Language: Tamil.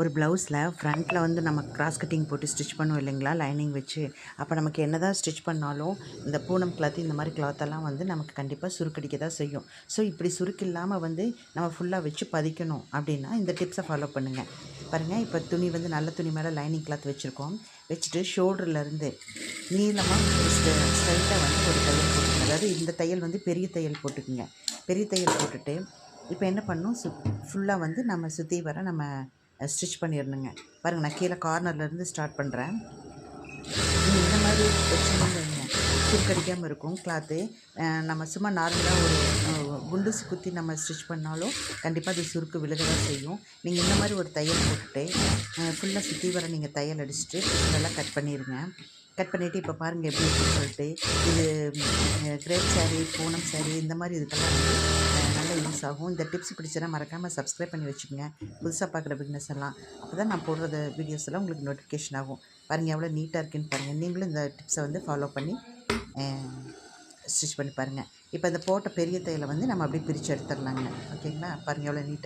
ஒரு ப்ளவுஸில் ஃப்ரண்ட்டில் வந்து நம்ம கிராஸ் கட்டிங் போட்டு ஸ்டிச் பண்ணுவோம் இல்லைங்களா? லைனிங் வச்சு. அப்போ நமக்கு என்ன தான் ஸ்டிச் பண்ணாலும் இந்த பூனம் கிளாத் இந்த மாதிரி கிளாத்தெல்லாம் வந்து நமக்கு கண்டிப்பாக சுருக்கடிக்க தான் செய்யும். ஸோ இப்படி சுருக்கு இல்லாமல் வந்து நம்ம ஃபுல்லாக வச்சு பதிக்கணும் அப்படின்னா இந்த டிப்ஸை ஃபாலோ பண்ணுங்கள் பாருங்கள் இப்போ துணி வந்து நல்ல துணி மேலே லைனிங் கிளாத் வச்சுருக்கோம். வச்சுட்டு ஷோல்டர்லேருந்து நீளமாக ஸ்ட்ரைட்டாக வந்து ஒரு தையல் போட்டுக்கோங்க. அதாவது இந்த தையல் வந்து பெரிய தையல் போட்டுக்குங்க. பெரிய தையல் போட்டுட்டு இப்போ என்ன பண்ணும் சு ஃபுல்லாக வந்து நம்ம சுற்றி வர நம்ம ஸ்டிச் பண்ணிடணுங்க. பாருங்கள் நான் கீழே கார்னர்லேருந்து ஸ்டார்ட் பண்ணுறேன் நீங்கள் இந்த மாதிரி வச்சுருந்தீங்க சுருக்கடிக்காமல் இருக்கும் கிளாத்து நம்ம சும்மா நார்மலாக ஒரு குண்டுசு குத்தி நம்ம ஸ்டிச் பண்ணாலும் கண்டிப்பாக அது சுருக்கு விழுக தான் செய்யும். நீங்கள் இந்த மாதிரி ஒரு தையல் போட்டுட்டு ஃபுல்லாக சுற்றி வர நீங்கள் தையல் அடிச்சுட்டு இதெல்லாம் கட் பண்ணிடுங்க கட் பண்ணிவிட்டு இப்போ பாருங்கள் எப்படி இருக்குன்னு சொல்லிட்டு இது கிரேப் saree பூனம் saree இந்த மாதிரி இதுக்கெல்லாம் வந்து அஹ், யூஸ் ஆகும். இந்த டிப்ஸ் பிடிச்சனா மறக்காமல் சப்ஸ்கிரைப் பண்ணி வச்சுக்கோங்க. புதுசாக பார்க்குற பிக்னஸ் எல்லாம் அப்போ தான் நான் போடுற வீடியோஸ் எல்லாம் உங்களுக்கு நோட்டிஃபிகேஷன் ஆகும். பாருங்கள் எவ்வளோ நீட்டாக இருக்குன்னு பாருங்கள் நீங்களும் இந்த டிப்ஸை வந்து ஃபாலோ பண்ணி ஸ்டிச் பண்ணி பாருங்கள் இப்போ இந்த போட்ட பெரிய தையலை வந்து நம்ம அப்படியே பிரித்து எடுத்துடலாங்க. ஓகேங்களா பாருங்கள் எவ்வளோ நீட்டாக